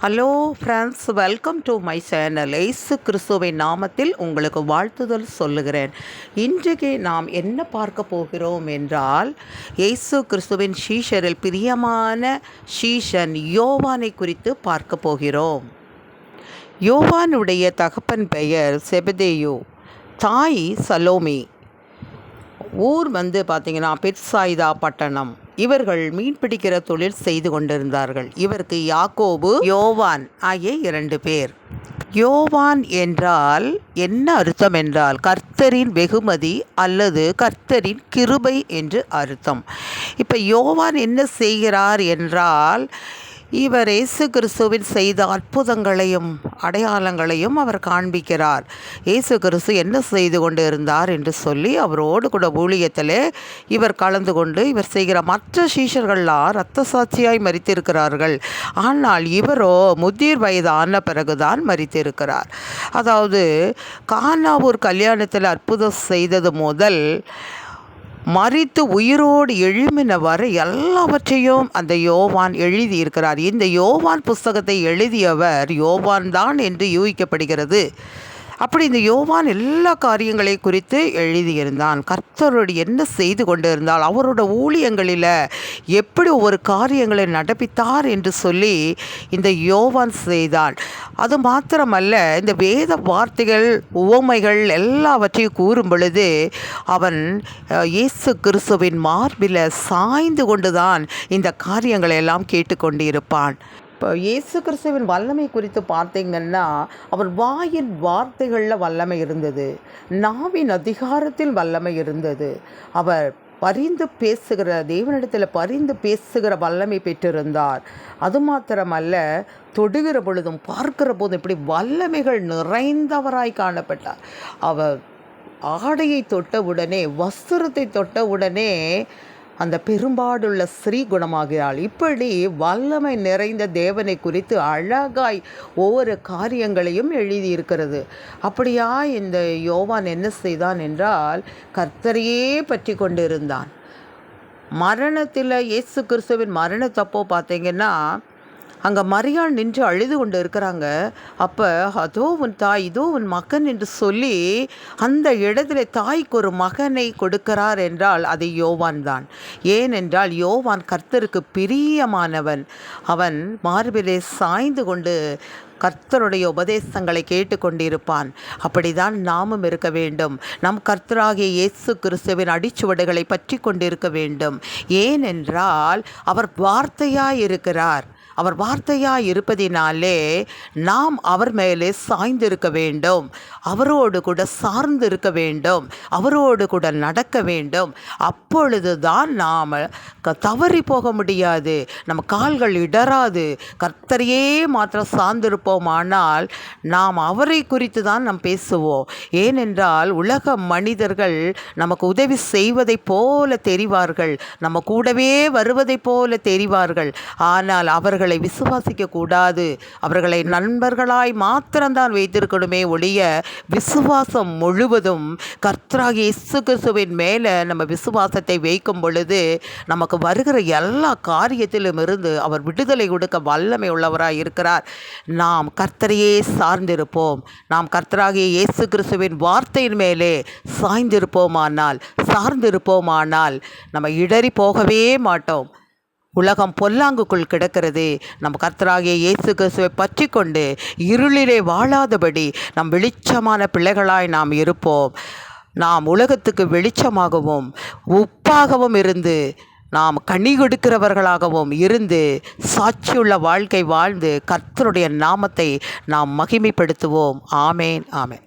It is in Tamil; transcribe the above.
Hello friends welcome to my channel இயேசு கிறிஸ்துவின் நாமத்தில் உங்களுக்கு வாழ்த்துதல் சொல்லுகிறேன். இன்றைக்கு நாம் என்ன பார்க்க போகிறோம் என்றால் இயேசு கிறிஸ்துவின் ஷீஷரில் பிரியமான ஷீஷன் யோவானை குறித்து பார்க்க போகிறோம். யோவானுடைய தகப்பன் பெயர் செபதேயோ தாய் சலோமி. ஊர் வந்து பார்த்திங்கன்னா பெட்சாயிதா பட்டணம். இவர்கள் மீன் பிடிக்கிற தொழில் செய்து கொண்டிருந்தார்கள். இவருக்கு யாக்கோபு யோவான் ஆகிய இரண்டு பேர். யோவான் என்றால் என்ன அர்த்தம் என்றால் கர்த்தரின் வெகுமதி அல்லது கர்த்தரின் கிருபை என்று அர்த்தம். இப்போ யோவான் என்ன செய்கிறார் என்றால் இவர் இயேசு கிறிஸ்துவின் செய்த அற்புதங்களையும் அடையாளங்களையும் அவர் காண்பிக்கிறார். இயேசு கிறிஸ்து என்ன செய்து கொண்டு இருந்தார் என்று சொல்லி அவரோடு கூட ஊழியத்திலே இவர் கலந்து கொண்டு இவர் செய்கிற மற்ற சீஷர்கள்லாம் இரத்த சாட்சியாய் மறித்திருக்கிறார்கள் ஆனால் இவரோ முதிர் வயதான பிறகுதான் மறித்திருக்கிறார் அதாவது கானாவூர் கல்யாணத்தில் அற்புதம் செய்தது முதல் மறித்து உயிரோடு எழுமின வரை எல்லாவற்றையும் அந்த யோவான் எழுதியிருக்கிறார். இந்த யோவான் புஸ்தகத்தை எழுதியவர் யோவான் தான் என்று யூகிக்கப்படுகிறது. அப்படி இந்த யோவான் எல்லா காரியங்களை குறித்து எழுதியிருந்தான். கர்த்தரோடு என்ன செய்து கொண்டிருந்தால் அவரோட ஊழியங்களில் எப்படி ஒரு காரியங்களை நடப்பித்தார் என்று சொல்லி இந்த யோவான் செய்தான். அது மாத்திரமல்ல இந்த வேத வார்த்தைகள் உவமைகள் எல்லாவற்றையும் கூறும் பொழுது அவன் இயேசு கிறிஸ்துவின் மார்பில் சாய்ந்து கொண்டுதான் இந்த காரியங்களை எல்லாம் கேட்டுக்கொண்டிருப்பான். இப்போ இயேசு கிறிஸ்துவின் வல்லமை குறித்து பார்த்தீங்கன்னா அவர் வாயின் வார்த்தைகளில் வல்லமை இருந்தது. நாவின் அதிகாரத்தில் வல்லமை இருந்தது. அவர் பரிந்து பேசுகிற தேவனிடத்தில் பரிந்து பேசுகிற வல்லமை பெற்றிருந்தார். அது மாத்திரமல்ல தொடுகிற பொழுதும் பார்க்கிற போதும் இப்படி வல்லமைகள் நிறைந்தவராய் காணப்பட்டார். அவர் ஆடையை உடனே வஸ்திரத்தை தொட்ட உடனே அந்த பெரும்பாடுள்ள ஸ்ரீ குணமாகிறாள் இப்படி வல்லமை நிறைந்த தேவனை குறித்து அழகாய் ஒவ்வொரு காரியங்களையும் எழுதியிருக்கிறது. அப்படியா இந்த யோவான் என்ன செய்தான் என்றால் கர்த்தரையே பற்றி கொண்டிருந்தான். மரணத்தில் இயேசு கிறிஸ்துவின் மரணத்தப்போ பார்த்தீங்கன்னா அங்கே மரியாள் நின்று அழுது கொண்டு இருக்கிறாங்க. அப்போ அதோ உன் தாய் இதோ உன் மகன் என்று சொல்லி அந்த இடத்துல தாய்க்கு ஒரு மகனை கொடுக்கிறார் என்றால் அது யோவான் தான். ஏனென்றால் யோவான் கர்த்தருக்கு பிரியமானவன். அவன் மார்பிலே சாய்ந்து கொண்டு கர்த்தருடைய உபதேசங்களை கேட்டுக்கொண்டிருப்பான். அப்படிதான் நாமும் இருக்க வேண்டும். நம் கர்த்தராகிய இயேசு கிறிஸ்துவின் அடிச்சுவடுகளை பற்றி கொண்டிருக்க வேண்டும். ஏனென்றால் அவர் வார்த்தையாய் இருக்கிறார். அவர் வார்த்தையாக இருப்பதினாலே நாம் அவர் மேலே சாய்ந்திருக்க வேண்டும். அவரோடு கூட சார்ந்து இருக்க வேண்டும். அவரோடு கூட நடக்க வேண்டும். அப்பொழுது தான் நாம் தவறி போக முடியாது. நம்ம கால்கள் இடராது கர்த்தரையே மாத்திரம் சார்ந்திருப்போமானால் நாம் அவரை குறித்து தான் நாம் பேசுவோம். ஏனென்றால் உலக மனிதர்கள் நமக்கு உதவி செய்வதைப் போல தெரிவார்கள். நம்ம கூடவே வருவதைப் போல தெரிவார்கள். ஆனால் அவர்கள் அவர்களை விசுவாசிக்க கூடாது அவர்களை நண்பர்களாய் மாத்திரம்தான் வைத்திருக்கணுமே ஒழிய விசுவாசம் முழுவதும் கர்த்தராகி இயேசு கிறிஸ்துவின் மேலே நம்ம விசுவாசத்தை வைக்கும் பொழுது நமக்கு வருகிற எல்லா காரியத்திலும் இருந்து அவர் விடுதலை கொடுக்க வல்லமை உள்ளவராக இருக்கிறார். நாம் கர்த்தரையே சார்ந்திருப்போம். நாம் கர்த்தராகிய இயேசு கிறிஸ்துவின் வார்த்தையின் மேலே சாய்ந்திருப்போமானால் சார்ந்திருப்போமானால் நம்ம இடறி போகவே மாட்டோம். உலகம் பொல்லாங்குக்குள் கிடக்கிறது. நம் கர்த்தராகிய இயேசு கிறிஸ்துவை பற்றி கொண்டு இருளிலே வாழாதபடி நம் வெளிச்சமான பிள்ளைகளாய் நாம் இருப்போம். நாம் உலகத்துக்கு வெளிச்சமாகவும் உப்பாகவும் இருந்து நாம் கனி கொடுக்கிறவர்களாகவும் இருந்து சாட்சியுள்ள வாழ்க்கை வாழ்ந்து கர்த்தருடைய நாமத்தை நாம் மகிமைப்படுத்துவோம். ஆமேன் ஆமேன்.